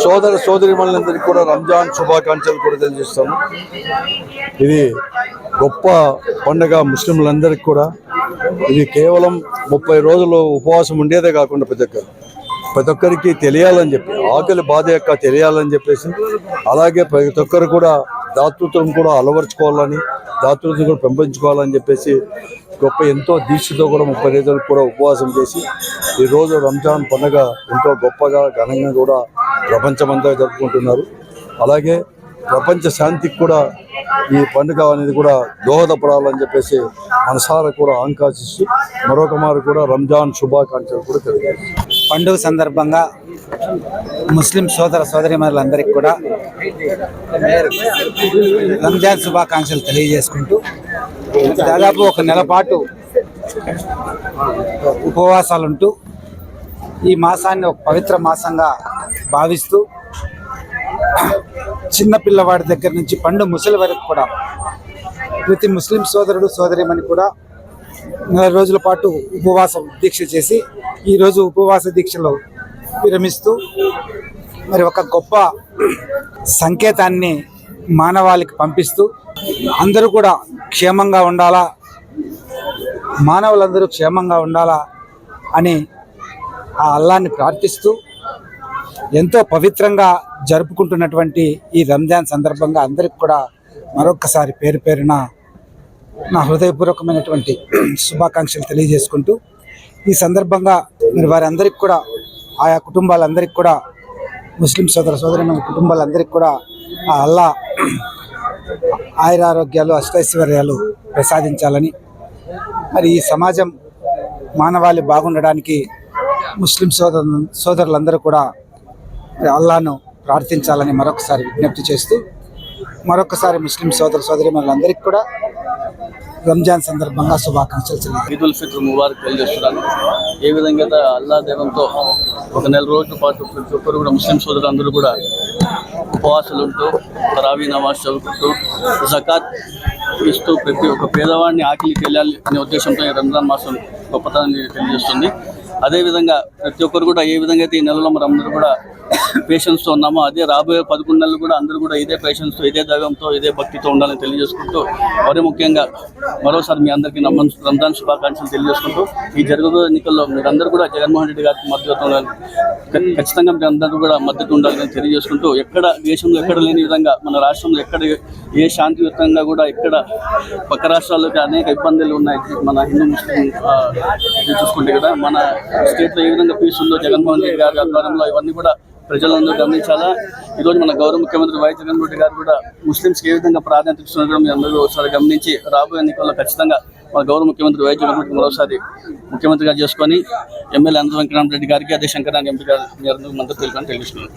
సోదర సోదరిమణులందరికీ కూడా రంజాన్ శుభాకాంక్షలు కూడా తెలియజేస్తాము. ఇది గొప్ప పండగ ముస్లింలందరికీ కూడా. ఇది కేవలం ముప్పై రోజులు ఉపవాసం ఉండేదే కాకుండా ప్రతి ఒక్కరు. ప్రతి ఒక్కరికి తెలియాలని చెప్పి ఆకలి బాధ యొక్క తెలియాలని చెప్పేసి అలాగే ప్రతి ఒక్కరు కూడా దాతృత్వం కూడా అలవర్చుకోవాలని దాతృత్వం కూడా పెంపొంచుకోవాలని చెప్పేసి గొప్ప ఎంతో దీక్షతో కూడా ముప్పై రోజులు కూడా ఉపవాసం చేసి ఈ రోజు రంజాన్ పండుగ ఎంతో గొప్పగా ఘనంగా కూడా ప్రపంచమంతా జరుపుకుంటున్నారు. అలాగే ప్రపంచ శాంతికి కూడా ఈ పండుగ అనేది కూడా దోహదపడాలని చెప్పేసి మనసార కూడా ఆంకాశిస్తూ మరొక మారు కూడా రంజాన్ శుభాకాంక్షలు కూడా తెలియజేస్తారు పండుగ సందర్భంగా ముస్లిం సోదర సోదరిమణులందరికీ కూడా రంజాన్ శుభాకాంక్షలు తెలియజేసుకుంటూ దాదాపు ఒక నెల పాటు ఉపవాసాలుంటూ ఈ మాసాన్ని ఒక పవిత్ర మాసంగా భావిస్తూ చిన్న పిల్లవాడి దగ్గర నుంచి పండు ముసలి వరకు కూడా ప్రతి ముస్లిం సోదరుడు సోదరిమని కూడా నెల రోజుల పాటు ఉపవాసం దీక్ష చేసి ఈరోజు ఉపవాస దీక్షలో విరమిస్తూ మరి ఒక గొప్ప సంకేతాన్ని మానవాళికి పంపిస్తూ అందరూ కూడా క్షేమంగా ఉండాలా మానవులందరూ క్షేమంగా ఉండాలా అని ఆ అల్లాన్ని ప్రార్థిస్తూ ఎంతో పవిత్రంగా జరుపుకుంటున్నటువంటి ఈ రంజాన్ సందర్భంగా అందరికి కూడా మరొక్కసారి పేరు పేరున నా హృదయపూర్వకమైనటువంటి శుభాకాంక్షలు తెలియజేసుకుంటూ ఈ సందర్భంగా మరి వారందరికీ కూడా ఆయా కుటుంబాలందరికీ కూడా ముస్లిం సోదర సోదరుల కుటుంబాలందరికీ కూడా ఆ అల్లా ఆయురారోగ్యాలు అష్టైశ్వర్యాలు ప్రసాదించాలని మరి ఈ సమాజం మానవాళి బాగుండడానికి ముస్లిం సోదరు సోదరులందరూ కూడా అల్లాను ప్రార్థించాలని మరొకసారి విజ్ఞప్తి చేస్తూ మరొకసారి ముస్లిం సోదర సోదరి కూడా రంజాన్ సందర్భంగా శుభాకాంక్షలు తెలియజేస్తున్నాను. ఈద్ ఉల్ ఫిత్ర్ ముబారక్ తెలియజేస్తున్నాను ఏ విధంగా అల్లా దేవంతో ఒక నెల రోజుల పాటు ప్రతి ఒక్కరు కూడా ముస్లిం సోదరులందరూ కూడా ఉపవాసాలు ఉంటూ తరావీ నమాజ్ చదువుకుంటూ జకాత్ ఇస్తూ ప్రతి ఒక్క పేదవాడిని ఆకలికి వెళ్ళాలి అనే ఉద్దేశంతో ఈ రంజాన్ మాసం గొప్పతనాన్ని తెలియజేస్తుంది. అదేవిధంగా ప్రతి ఒక్కరు కూడా ఏ విధంగా అయితే ఈ నెలలో మరి అందరూ కూడా పేషెన్స్తో ఉన్నామో అదే రాబోయే పదకొండు నెలలు కూడా అందరూ కూడా ఇదే పేషెన్స్తో ఇదే దైవంతో ఇదే భక్తితో ఉండాలని తెలియజేసుకుంటూ మరి ముఖ్యంగా మరోసారి మీ అందరికీ నమ్మన్ రంజాన్ శుభాకాంక్షలు తెలియజేసుకుంటూ ఈ జరగబోయే ఎన్నికల్లో మీరందరూ కూడా జగన్మోహన్ రెడ్డి గారికి మద్దతు ఉండాలి ఖచ్చితంగా మీరు అందరూ కూడా మద్దతు ఉండాలని తెలియజేసుకుంటూ ఎక్కడ దేశంలో ఎక్కడ లేని విధంగా మన రాష్ట్రంలో ఎక్కడ ఏ శాంతియుతంగా కూడా ఇక్కడ పక్క రాష్ట్రాల్లో అనేక ఇబ్బందులు ఉన్నాయి. మన హిందూ ముస్లిం చూసుకుంటే కదా మన స్టేట్లో ఏ విధంగా పీస్ ఉందో జగన్మోహన్ రెడ్డి గారి ఆధ్వర్యంలో ఇవన్నీ కూడా ప్రజలందరూ గమనించాలా? ఈరోజు మన గౌరవ ముఖ్యమంత్రి వై జగన్మోహన్ రెడ్డి గారు కూడా ముస్లింస్కి ఏ విధంగా ప్రాధాన్యత ఇస్తున్నారో మీ అందరూ ఒకసారి గమనించి రాబోయే ఎన్నికల్లో ఖచ్చితంగా మన గౌరవ ముఖ్యమంత్రి వై జగన్మోహన్ రెడ్డి మరోసారి ముఖ్యమంత్రిగా చేసుకొని ఎమ్మెల్యే అనంత వెంకటరామరెడ్డి గారికి అదే శంకరాన్ని ఎంపీ గారు మీ అందరూ మద్దతు తెలుస్తున్నాను